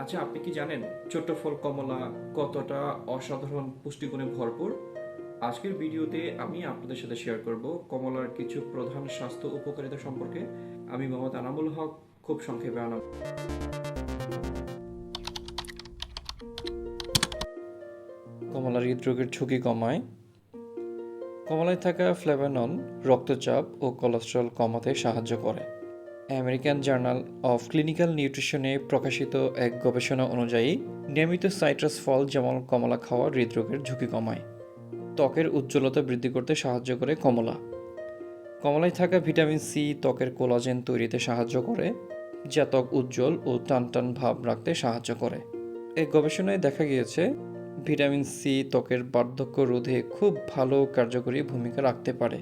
আচ্ছা আপনি কি জানেন ছোট্ট ফল কমলা কতটা অসাধারণ পুষ্টিগুণে ভরপুর? আজকের ভিডিওতে আমি আপনাদের সাথে শেয়ার করব কমলার কিছু প্রধান স্বাস্থ্য উপকারিতা সম্পর্কে। আমি মোহাম্মদ আনামুল হক, খুব সংক্ষেপে আনাম। কমলা হৃদরোগের ঝুঁকি কমায়। কমলায় থাকা ফ্লেভানন, রক্তচাপ ও কোলেস্ট্রল কমাতে সাহায্য করে। আমেরিকান জার্নাল অফ ক্লিনিক্যাল নিউট্রিশনে প্রকাশিত এক গবেষণা অনুযায়ী, নিয়মিত সাইট্রাস ফল যেমন কমলা খাওয়া হৃদরোগের ঝুঁকি কমায়, ত্বকের উজ্জ্বলতা বৃদ্ধি করতে সাহায্য করে কমলা। কমলায় থাকা ভিটামিন সি ত্বকের কোলাজেন তৈরিতে সাহায্য করে, যা ত্বক উজ্জ্বল ও টান টান ভাব রাখতে সাহায্য করে। এই গবেষণায় দেখা গিয়েছে, ভিটামিন সি ত্বকের বার্ধক্য রোধে খুব ভালো কার্যকরী ভূমিকা রাখতে পারে।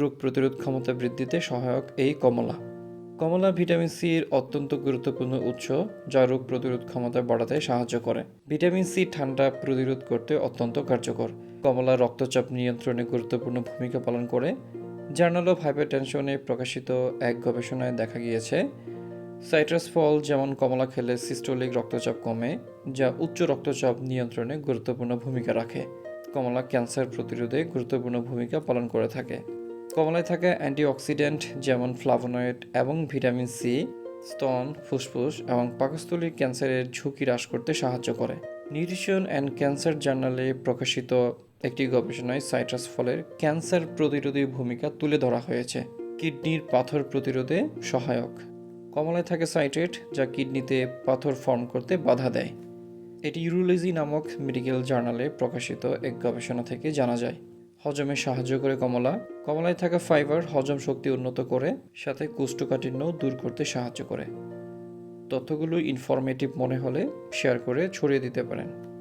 রোগ প্রতিরোধ ক্ষমতা বৃদ্ধিতে সহায়ক এই কমলা। কমলা ভিটামিন সি এর অত্যন্ত গুরুত্বপূর্ণ উৎস, যা রোগ প্রতিরোধ ক্ষমতা বাড়াতে সাহায্য করে। ভিটামিন সি ঠান্ডা প্রতিরোধ করতে অত্যন্ত কার্যকর। কমলা রক্তচাপ নিয়ন্ত্রণে গুরুত্বপূর্ণ ভূমিকা পালন করে। জার্নাল অফ হাইপারটেনশনে প্রকাশিত এক গবেষণায় দেখা গিয়েছে, সাইট্রাস ফল যেমন কমলা খেলে সিস্টোলিক রক্তচাপ কমে, যা উচ্চ রক্তচাপ নিয়ন্ত্রণে গুরুত্বপূর্ণ ভূমিকা রাখে। কমলা ক্যান্সার প্রতিরোধে গুরুত্বপূর্ণ ভূমিকা পালন করে থাকে। কমলায় থাকা অ্যান্টিঅক্সিডেন্ট যেমন ফ্লাভোনয়েড এবং ভিটামিন সি, স্তন, ফুসফুস এবং পাকস্থলীর ক্যান্সারের ঝুঁকি হ্রাস করতে সাহায্য করে। নিউট্রিশন অ্যান্ড ক্যান্সার জার্নালে প্রকাশিত একটি গবেষণায় সাইট্রাস ফলের ক্যান্সার প্রতিরোধী ভূমিকা তুলে ধরা হয়েছে। কিডনির পাথর প্রতিরোধে সহায়ক। কমলায় থাকে সাইট্রেট, যা কিডনিতে পাথর ফর্ম করতে বাধা দেয়। এটি ইউরোলজি নামক মেডিকেল জার্নালে প্রকাশিত এক গবেষণা থেকে জানা যায়। হজমে সাহায্য করে কমলা। কমলায় থাকা ফাইবার হজম শক্তি উন্নত করে, সাথে কোষ্ঠকাঠিন্য দূর করতে সাহায্য করে। তথ্যগুলো ইনফরমেটিভ মনে হলে শেয়ার করে ছড়িয়ে দিতে পারেন।